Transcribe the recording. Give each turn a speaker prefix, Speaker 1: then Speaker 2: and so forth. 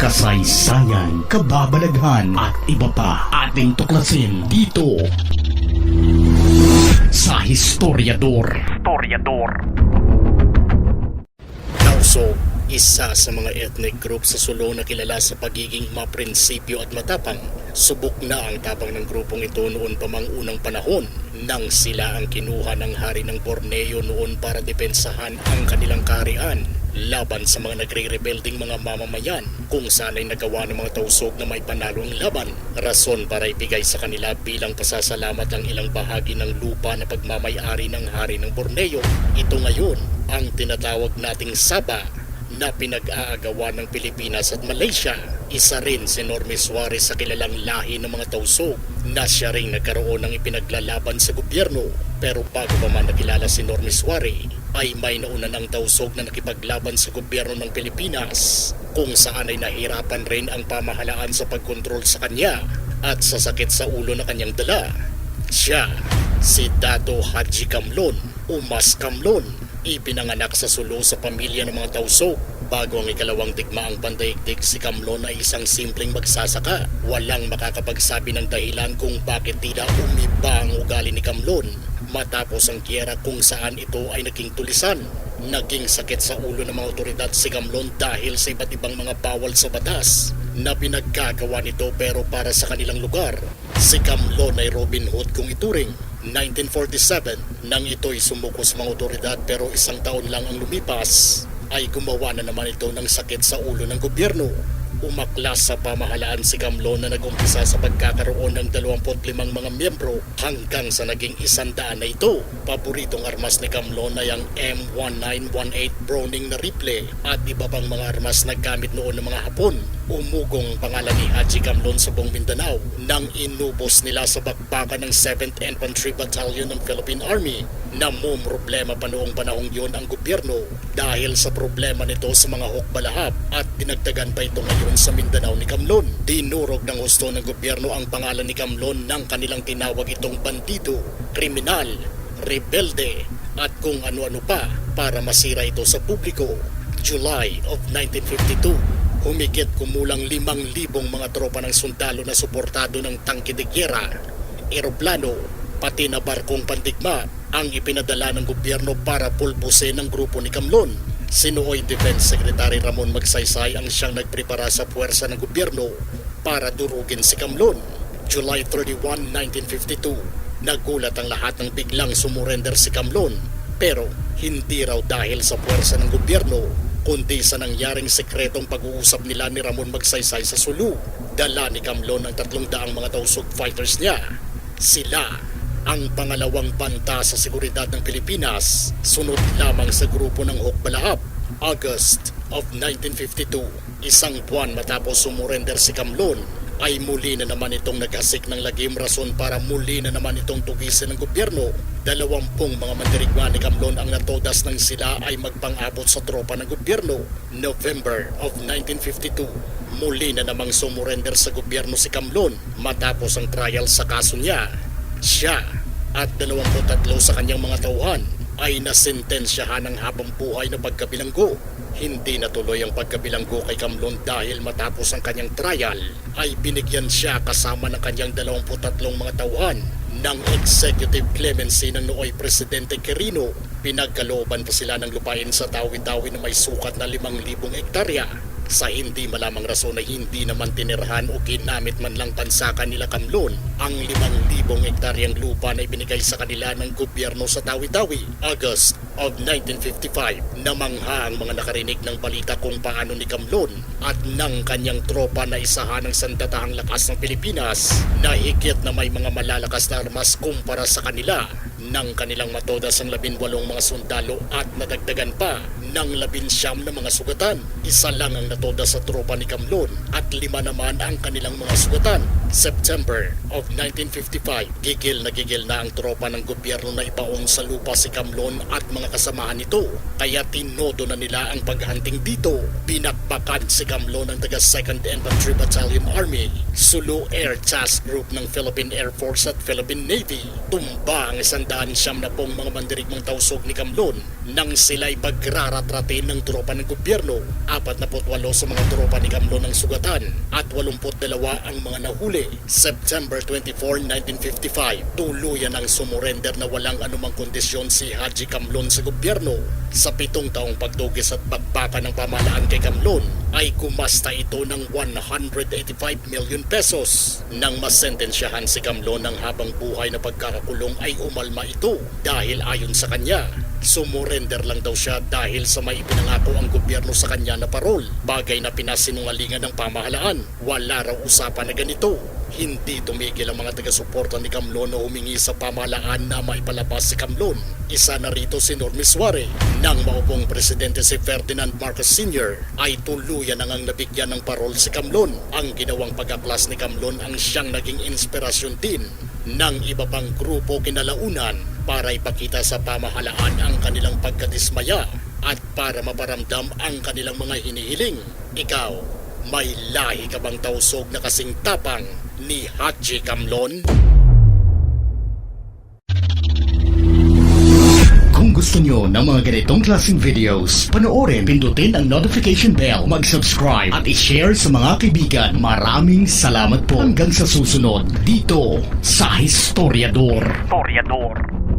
Speaker 1: kasaysayan, kababalaghan at iba pa ating tuklasin dito sa Historiador. Historiador.
Speaker 2: Tausog, isa sa mga ethnic group sa Sulu na kilala sa pagiging maprinsipyo at matapang. Subok na ang tapang ng grupong ito noon pa mang unang panahon nang sila ang kinuha ng hari ng Borneo noon para depensahan ang kanilang kaharian laban sa mga nagre-rebelding mga mamamayan kung saan ay nagawa ng mga tausog na may panalo ang laban. Rason para ibigay sa kanila bilang pasasalamat ang ilang bahagi ng lupa na pagmamayari ng hari ng Borneo. Ito ngayon ang tinatawag nating Saba na pinag-aagawa ng Pilipinas at Malaysia. Isa rin si Norme Suarez sa kilalang lahi ng mga tausog na siya rin nagkaroon ng ipinaglalaban sa gobyerno. Pero bago pa man nakilala si Norme Suarez, ay may nauna ng tausog na nakipaglaban sa gobyerno ng Pilipinas kung saan ay nahirapan rin ang pamahalaan sa pagkontrol sa kanya at sa sakit sa ulo na kanyang dala. Siya, si Dato Haji Kamlon o Mas Kamlon, ipinanganak sa Sulu sa pamilya ng mga tausog. Bago ang ikalawang digmaang pandaigdig, si Kamlon ay isang simpleng magsasaka. Walang makakapagsabi ng dahilan kung bakit tila umiba ang ugali ni Kamlon matapos ang giyera kung saan ito ay naging tulisan. Naging sakit sa ulo ng mga otoridad si Kamlon dahil sa iba't ibang mga bawal sa batas na pinaggagawa nito pero para sa kanilang lugar. Si Kamlon ay Robin Hood kung ituring. 1947, nang ito'y sumuko sa mga otoridad pero isang taon lang ang lumipas, ay gumawa na naman ito ng sakit sa ulo ng gobyerno. Umaklas sa pamahalaan si Kamlon na nagumpisa sa pagkakaroon ng 25 mga miyembro hanggang sa naging isandaan na ito. Paboritong armas ni Kamlon ay ang M1918 Browning na rifle at iba pang mga armas na gamit noon ng mga Hapon. Umugong ang pangalan ni Haji Kamlon sa buong Mindanao nang inubos nila sa bakbakan ng 7th Infantry Battalion ng Philippine Army na problema pa noong panahong yon ang gobyerno dahil sa problema nito sa mga hukbalahap at dinagdagan pa ito ngayon sa Mindanao ni Kamlon. Dinurog ng gusto ng gobyerno ang pangalan ni Kamlon ng kanilang tinawag itong bandido, kriminal, rebelde at kung ano-ano pa para masira ito sa publiko. July of 1952 Humigit kumulang limang libong mga tropa ng sundalo na suportado ng tangke de gyera, eroplano, pati na barkong pandigma ang ipinadala ng gobyerno para pulbusin ng grupo ni Kamlon. Sinuoy Defense Secretary Ramon Magsaysay ang siyang nagprepara sa puwersa ng gobyerno para durugin si Kamlon. July 31, 1952, nagulat ang lahat ng biglang sumurrender si Kamlon pero hindi raw dahil sa puwersa ng gobyerno kundi sa nangyaring sekretong pag-uusap nila ni Ramon Magsaysay sa Sulu. Dala ni Kamlon ang tatlong daang mga tausog fighters niya. Sila ang pangalawang banta sa seguridad ng Pilipinas, sunod lamang sa grupo ng Hukbalahap. August of 1952, isang buwan matapos sumurrender si Kamlon, ay muli na naman itong naghasik ng lagim rason para muli na naman itong tugisin ng gobyerno. Dalawampung mga mandirigma ni Kamlon ang natodas nang sila ay magpang-abot sa tropa ng gobyerno. November of 1952, muli na namang sumurrender sa gobyerno si Kamlon matapos ang trial sa kaso niya. Siya at 23 sa kanyang mga tauhan ay nasentensyahan ng habang buhay na pagkabilanggo. Hindi natuloy ang pagkabilanggo kay Kamlon dahil matapos ang kanyang trial ay binigyan siya kasama ng kanyang 23 mga tauhan ng executive clemency ng nooy Presidente Quirino. Pinagkalooban pa sila ng lupain sa tawi-tawi na may sukat na 5,000 hektarya sa hindi malamang rason ay hindi naman tinirhan o ginamit man lang pansakan nila Kamlon ang 5,000 hektaryang lupa na ibinigay sa kanila ng gobyerno sa Tawi-Tawi. August of 1955, namangha ang mga nakarinig ng balita kung paano ni Kamlon at ng kanyang tropa na isahan ng sandatahang lakas ng Pilipinas na higit na may mga malalakas na armas kumpara sa kanila ng kanilang matodas ang labinwalong mga sundalo at nadagdagan pa ng labinsyam na mga sugatan. Isa lang ang natodas sa tropa ni Kamlon at lima naman ang kanilang mga sugatan. September of 1955, gigil na gigil na ang tropa ng gobyerno na ipaon sa lupa si Kamlon at mga kasamahan nito. Kaya tinodo na nila ang paghunting dito. Pinakbakan si Kamlon ng taga 2nd Infantry Battalion Army, Sulu Air Task Group ng Philippine Air Force at Philippine Navy. Tumba ang isang daan siyam na pong mga mandirigmang tausog ni Kamlon nang sila'y pagraratratin ng tropa ng gobyerno. 48 sa mga tropa ni Kamlon ang sugatan at 82 ang mga nahuli. September 24, 1955, tuluyan ang sumurender na walang anumang kondisyon si Haji Kamlon sa gobyerno. Sa pitong taong pagdugis at pagbaka ng pamahalaan kay Kamlon ay kumasta ito ng 185 million pesos. Nang masentensyahan si Kamlon ng habang buhay na pagkakakulong ay umalma ito dahil ayon sa kanya Sumurender lang daw siya dahil sa may ipinangako ang gobyerno sa kanya na parol. Bagay na pinasinungalingan ng pamahalaan. Wala raw usapan na ganito. Hindi tumigil ang mga taga-suporta ni Kamlon na humingi sa pamahalaan na maipalabas si Kamlon. Isa na rito si Normi Suare. Nang maupong presidente si Ferdinand Marcos Sr. ay tuluyan ang nabigyan ng parol si Kamlon. Ang ginawang pag-aklas ni Kamlon ang siyang naging inspirasyon din ng iba pang grupo kinalaunan para ipakita sa pamahalaan ang kanilang pagkadismaya at para maparamdam ang kanilang mga hinihiling. Ikaw, may lahi ka bang tausog na kasing tapang ni Haji Kamlon?
Speaker 1: Kung gusto nyo ng mga ganitong klaseng videos, panoorin, pindutin ang notification bell, mag-subscribe at i-share sa mga kaibigan. Maraming salamat po hanggang sa susunod dito sa Historiador.
Speaker 2: Toriador.